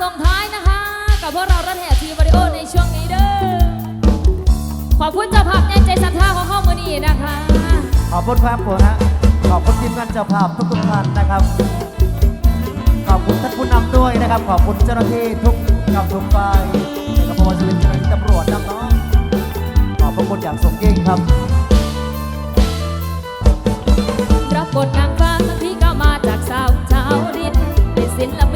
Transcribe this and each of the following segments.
ส่งท้ายนะคะ กับพวกเรารัถแห่ทีบริโอในช่วงนี้เด้อขอบคุณเจ้าภาพแน่ใจศรัทธาของห้องมือนี้นะคะ ขอบคุณครับผมฮะขอบคุณทีมงานเจ้าภาพทุกทุกท่านนะครับ ขอบคุณท่านผู้นำด้วยนะครับ ขอบคุณเจ้าหน้าที่ทุกกับทุกฝ่ายในกระบวนการเป็นตำรวจน้องขอบพระคุณอย่างสูงยิ่งครับ รับบทนางฟ้าทั้งที่ก็มาจากสาวชาวรินเป็นศิลปิ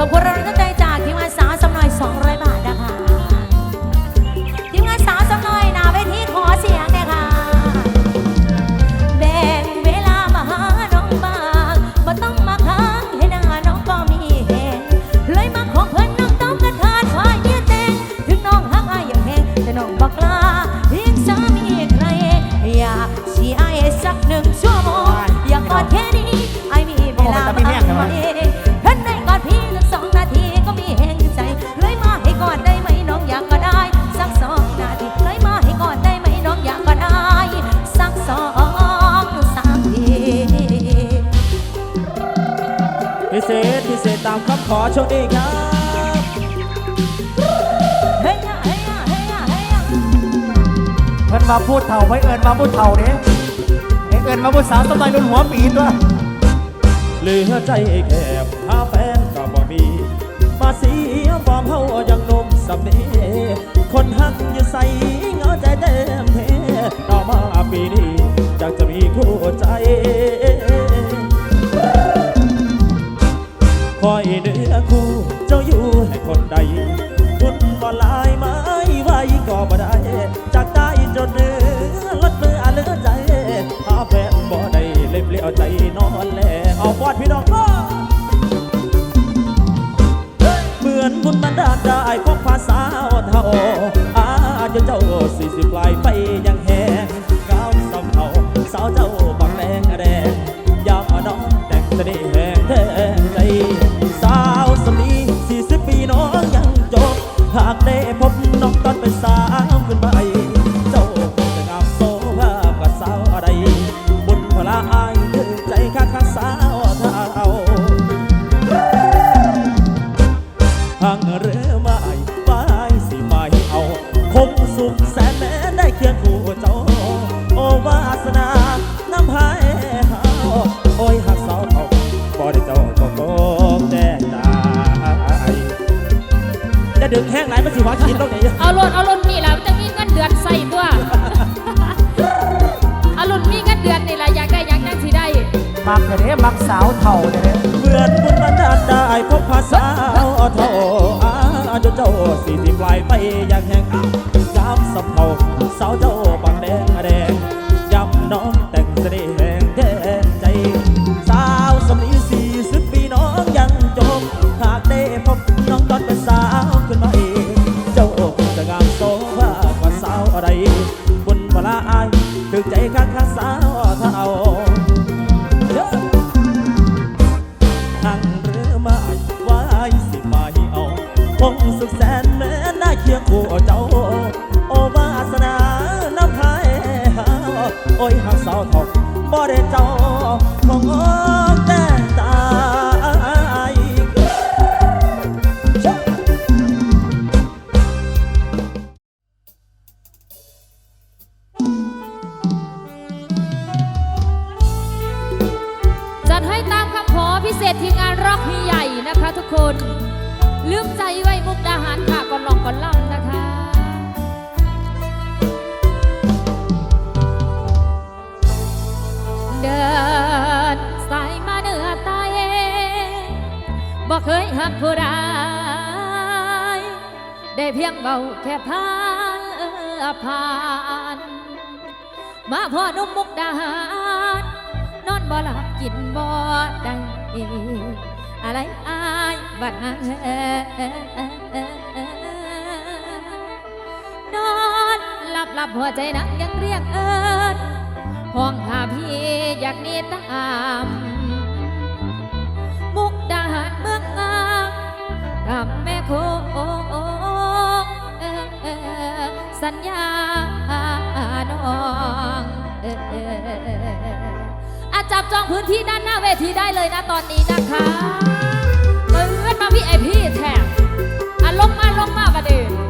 va มาพูดเถ่าไว้เอิญมาพูดเถ่าเนี่ยเอิญมาพูดสาวต้นไม้รุนหัวปีตัวเหลือใจแคบหาแฟนก็บ่มี มาเสียความเฮาอย่างนมสำเนีคนหักอย่าใส่เงาใจเต็มเทดอกมาปีนี้ อนพี่น้องเหมือนบุญบันดาได้พองภาษาอ่อนเฮาอาจจะเจ้าสี่สิบปลายไปยัง มักเด้มักสาวเท่าเด้เบื่อนบุญบรรดาได้พบภาษาเท่าอาจนเจ้าสิที่ปลายไป ลับหัวใจนักยังเรียกเอิญห้องหาพี่อยากนี้ตามมุกดาหารเมืองงามกับแม่โคสัญญาน้องอาจับจองพื้นที่ด้านหน้าเวทีได้เลยนะตอนนี้นะคะเตือนมาพี่ไอพี่แถมอะลงมาลงมาประเดี๋ย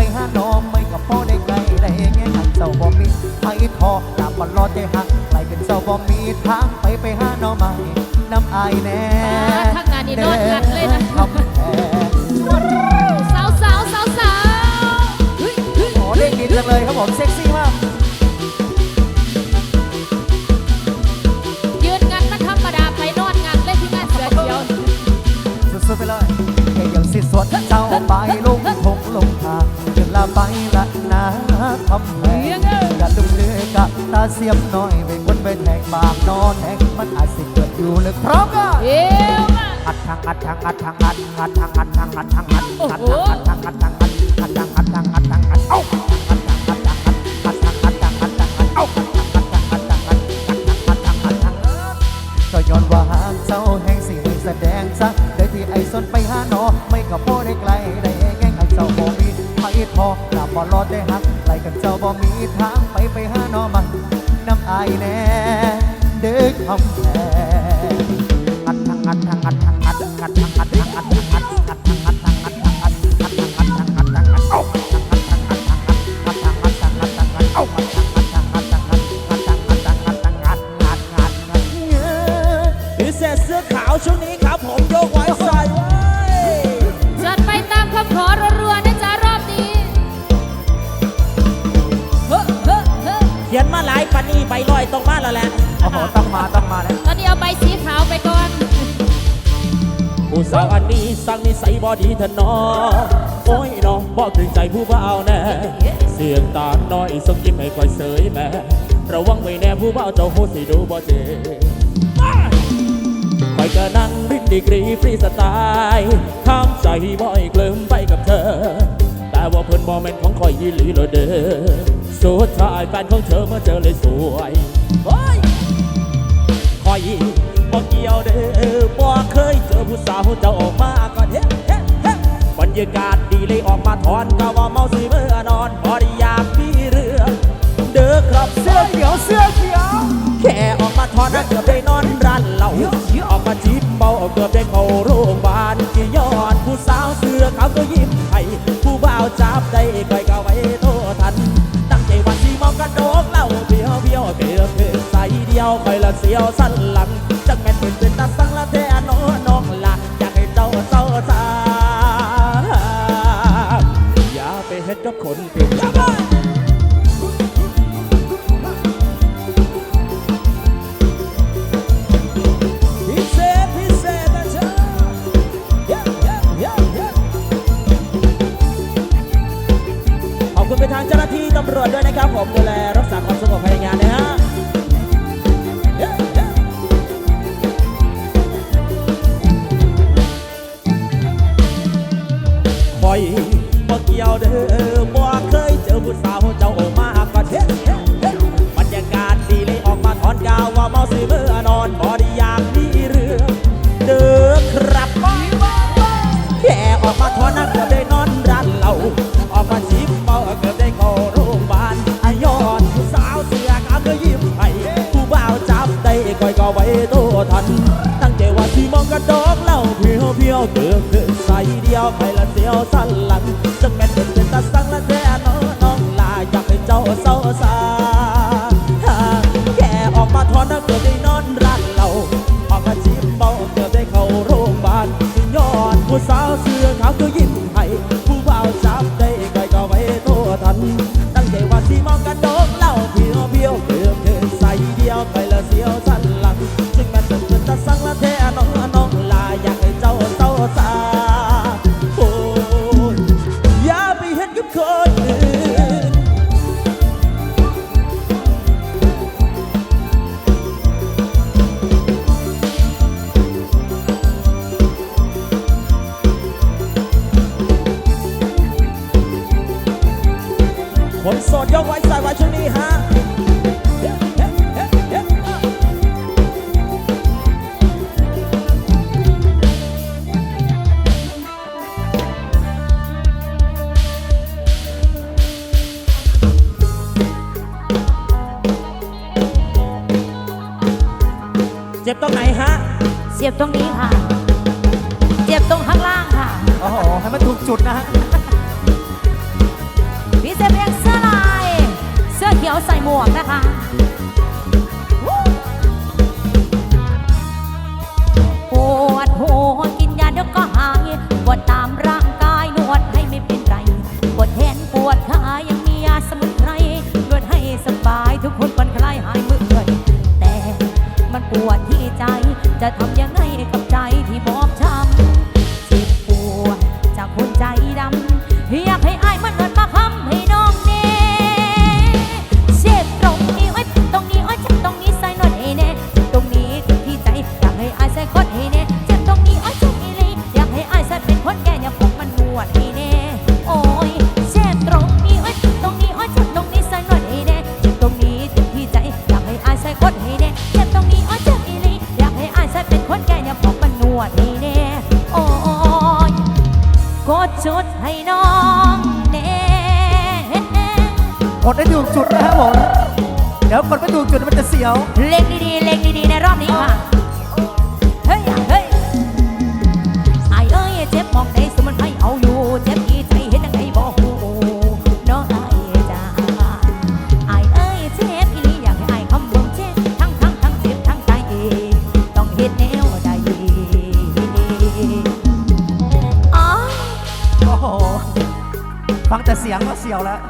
ไอ้สนไปหาน้องไม่กับพ่อได้ไกลได้แง่หักเจ้าบ่มีไอ้ทอตามบอลลอดใจหักไหลเป็นเจ้าบ่มีทางไปไปหาน้องใหม่น้ำอายแน่ทางงานนี่นอนงัดเลยนะคำแพงสาวสาวสาวสาวเฮ้ยเฮ้ยโอ้เด้งดินจังเลยครับผมเซ็กซี่ สิสวดเจ้าไปลงทงลงทางถึงละไปละนาคำแพงอย่าลืมเลือกะตาเสียมหน่อยไปคนไปแทงบางนอนแทงมันอาจสิเกิดอยู่ลึกพร้อมกันเอวมางัดทางงัดทางงัดทางงัดงัดทางงัดทางงัดทางงัดงัดทางงัดทางงัด เอาใบสีขาวไปก่อน ผู้สาวอันนี้สั่งนิสัยบอดีเถอะน้อโอ้ยน้องบอกถึงใจผู้บ่าวแน่ เสียงตาน้อยส่งยิ้มให้คอยเสยแม่ระวังไว้แน่ผู้บ่าวเจ้าโหสิดูบ่เจคอยก็นั่งริ้นดีกรีฟรีสไตล์ข้ามใจบ่อยเคลิ้มไปกับเธอ แต่ว่าเพิ่นบอแม่นของคอยยีหลีเลยเด้อสุดท้ายแฟนของเธอมาเจอเลยสวย อยบ่เกี่ยวเด้อบ่เคยเจอผู้สาวเจ้าออกมาก่อนเฮ้เฮ้เฮ้บรรยากาศดีเลยออกมาถอนก็ว่าเมาสิเมื่อนอนบ่ได้อยากมีเรื่องเด้อครับเสื้อเขียวเสื้อเขียว แค่ออกมาถอนนะเกือบได้นอนร้านเหล้าออกมาจีบเบาเกือบได้เข้าโรงพยาบาลกี่ยอดผู้สาวเสื้อขาวก็ยิ้มให้ผู้บ่าวจับได้ก้ เสียวสั้นหลัง อบ่เคยเจอผู้สาวเจ้ามาก็เฮ็ดบรรยากาศดีเลยออกมาถอนกาวว่าเมาสิเมื่อนอนบ่ได้อยากมีเรื่องเด้อครับแค่ออกมาถอนนักเกือบได้นอนร้านเหล้าออกมาชิมเมาเกือบได้เข้าโรงพยาบาลอายอนผู้สาวเสียขาวก็ยิ้มให้ผู้บ่าวจับได้ก้อยก็ไว้โตทันตั้งใจว่าที่มองกระดอกเหล้าเพียวเพียวเกือบเกินใส่ เดียวใครละเสียวสันหลังจังแม่นเป็นเป็นตาสังละแท้น้องน้องลาอยากให้เจ้าเศร้าสา เจ็บตรงไหนฮะ เสียบตรงนี้ค่ะเจ็บตรงข้างล่างค่ะ โอ้โห ให้มันถูกจุดนะฮะ พี่เสื้เพียงเสื้อลาย เสื้อเขียวใส่หมวกนะคะ ปวดหัวกินยาเดี๋ยวก็หายปวดตาม จะทำยังไงกับ ฟังแต่เสียงก็เสียวแล้ว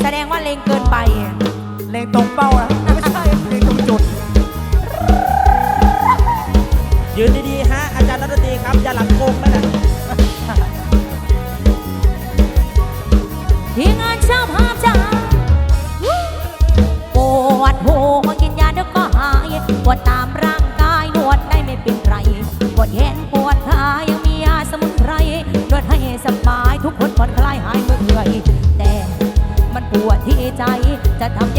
แสดงว่าเลงเกินไป เลงตรงเป้านะไม่ใช่เลงตรงจุด ยืนดีๆฮะ อาจารย์นัตตีครับ อย่าหลับโกงนั่นแหลที่งานชอบหาพจ้าปวดหัวกินยาเดี๋ยวก็หายปวดตาม I'm